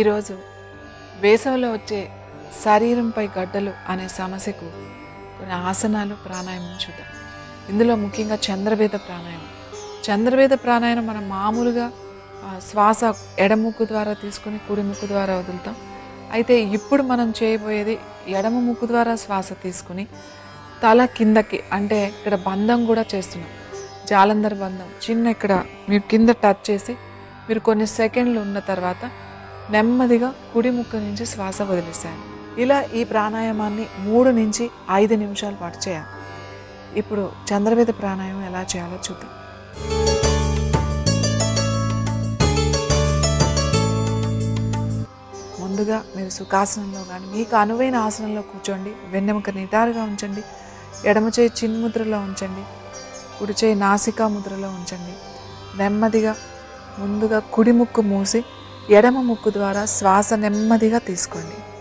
ఈరోజు వేసవిలో వచ్చే శరీరంపై గడ్డలు అనే సమస్యకు కొన్ని ఆసనాలు ప్రాణాయామం చూద్దాం. ఇందులో ముఖ్యంగా చంద్రవేద ప్రాణాయామం. చంద్రవేద ప్రాణాయామం మనం మామూలుగా శ్వాస ఎడముక్కు ద్వారా తీసుకుని కుడి ముక్కు ద్వారా వదులుతాం. అయితే ఇప్పుడు మనం చేయబోయేది ఎడమ ముక్కు ద్వారా శ్వాస తీసుకుని తల కిందకి అంటే ఇక్కడ బంధం కూడా చేస్తున్నాం. జాలంధర్ బంధం చిన్న ఇక్కడ మీరు కింద టచ్ చేసి మీరు కొన్ని సెకండ్లు ఉన్న తర్వాత నెమ్మదిగా కుడిముక్కు నుంచి శ్వాస వదిలేశాను. ఇలా ఈ ప్రాణాయామాన్ని మూడు నుంచి ఐదు నిమిషాల పాటు చేయాలి. ఇప్పుడు చంద్రవేద ప్రాణాయామం ఎలా చేయాలో చూద్దాం. ముందుగా మీరు సుఖాసనంలో కానీ మీకు అనువైన ఆసనంలో కూర్చోండి. వెన్నెముక నిటారుగా ఉంచండి. ఎడమ చేయి చిన్ముద్రలో ఉంచండి. కుడి చేయి నాసికా ముద్రలో ఉంచండి. నెమ్మదిగా ముందుగా కుడి ముక్కు మూసి ఎడమ ముక్కు ద్వారా శ్వాస నెమ్మదిగా తీసుకోండి.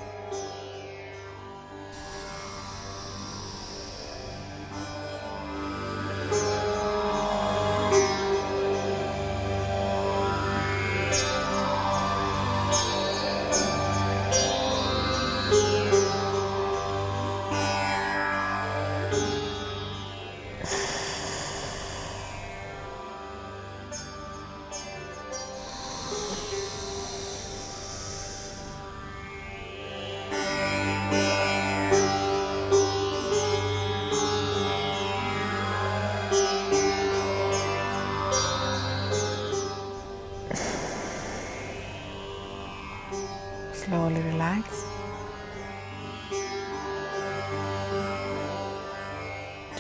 Slowly రిలాక్స్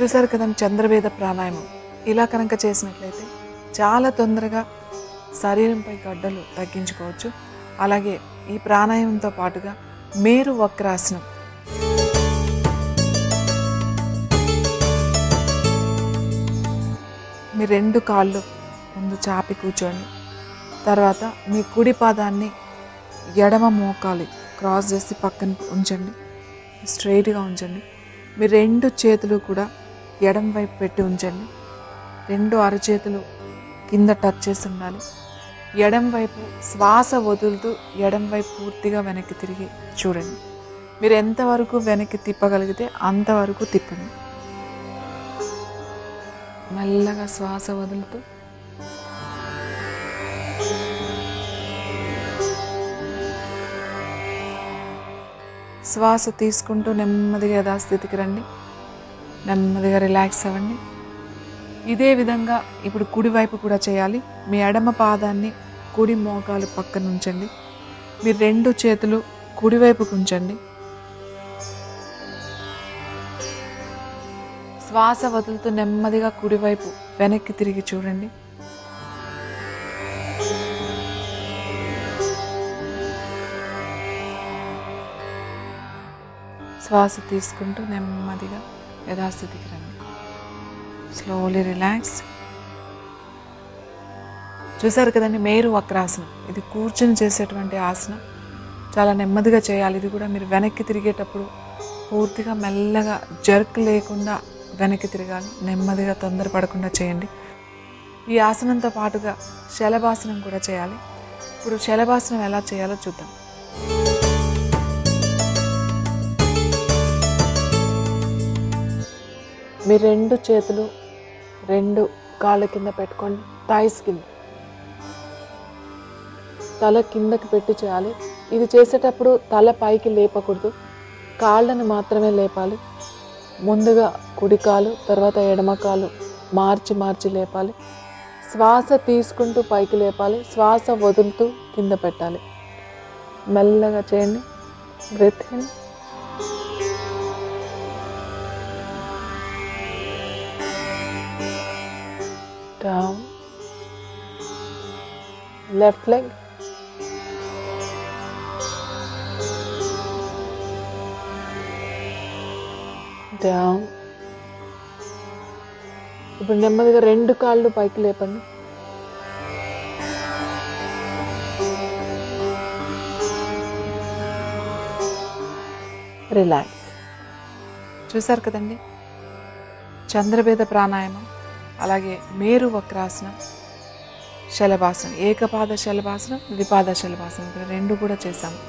చూసారు కదా చంద్రవేద ప్రాణాయామం? ఇలా కనుక చేసినట్లయితే చాలా తొందరగా శరీరంపై గడ్డలు తగ్గించుకోవచ్చు. అలాగే ఈ ప్రాణాయామంతో పాటుగా మేరు వక్రాసనం. మీ రెండు కాళ్ళు ముందు చాపి కూర్చోండి. తర్వాత మీ కుడి పాదాన్ని ఎడమ మోకాలి క్రాస్ చేసి పక్కన ఉంచండి. స్ట్రైట్గా ఉంచండి. మీ రెండు చేతులు కూడా ఎడమ వైపు పెట్టి ఉంచండి. రెండు అరచేతులు కింద టచ్ చేసి ఉండాలి. ఎడం వైపు శ్వాస వదులుతూ ఎడం వైపు పూర్తిగా వెనక్కి తిరిగి చూడండి. మీరు ఎంతవరకు వెనక్కి తిప్పగలిగితే అంతవరకు తిప్పండి. మెల్లగా శ్వాస వదులుతూ శ్వాస తీసుకుంటూ నెమ్మదిగా యథాస్థితికి రండి. నెమ్మదిగా రిలాక్స్ అవ్వండి. ఇదే విధంగా ఇప్పుడు కుడివైపు కూడా చేయాలి. మీ ఎడమ పాదాన్ని కుడి మోకాలు పక్కన ఉంచండి. మీ రెండు చేతులు కుడివైపుకు ఉంచండి. శ్వాస వదులుతూ నెమ్మదిగా కుడివైపు వెనక్కి తిరిగి చూడండి. శ్వాస తీసుకుంటూ నెమ్మదిగా యథాస్థితికి రండి. స్లోలీ రిలాక్స్ చూసారు కదండి మేరు వక్రాసనం. ఇది కూర్చుని చేసేటువంటి ఆసనం. చాలా నెమ్మదిగా చేయాలి. ఇది కూడా మీరు వెనక్కి తిరిగేటప్పుడు పూర్తిగా మెల్లగా జర్క్ లేకుండా వెనక్కి తిరగాలి. నెమ్మదిగా తొందరపడకుండా చేయండి. ఈ ఆసనంతో పాటుగా శలభాసనం కూడా చేయాలి. ఇప్పుడు శలభాసనం ఎలా చేయాలో చూద్దాం. మీ రెండు చేతులు రెండు కాళ్ళ కింద పెట్టుకోండి. థాయిస్ కింద. తల కిందకి పెట్టి చేయాలి. ఇది చేసేటప్పుడు తల పైకి లేపకూడదు. కాళ్ళని మాత్రమే లేపాలి. ముందుగా కుడికాలు తర్వాత ఎడమకాలు మార్చి మార్చి లేపాలి. శ్వాస తీసుకుంటూ పైకి లేపాలి. శ్వాస వదులుతూ కింద పెట్టాలి. మెల్లగా చేయండి. Breath in. Down. Left leg. Down. ఇప్పుడు నెమ్మదిగా రెండు కాళ్ళు పైకి లేపండి. రిలాక్స్ చూసారు కదండి? చంద్రభేద ప్రాణాయామం. అలాగే మేరు వక్రాసనం శలభాసనం ఏకపాద శలభాసనం ద్విపాద శలభాసనం రెండు కూడా చేశాము.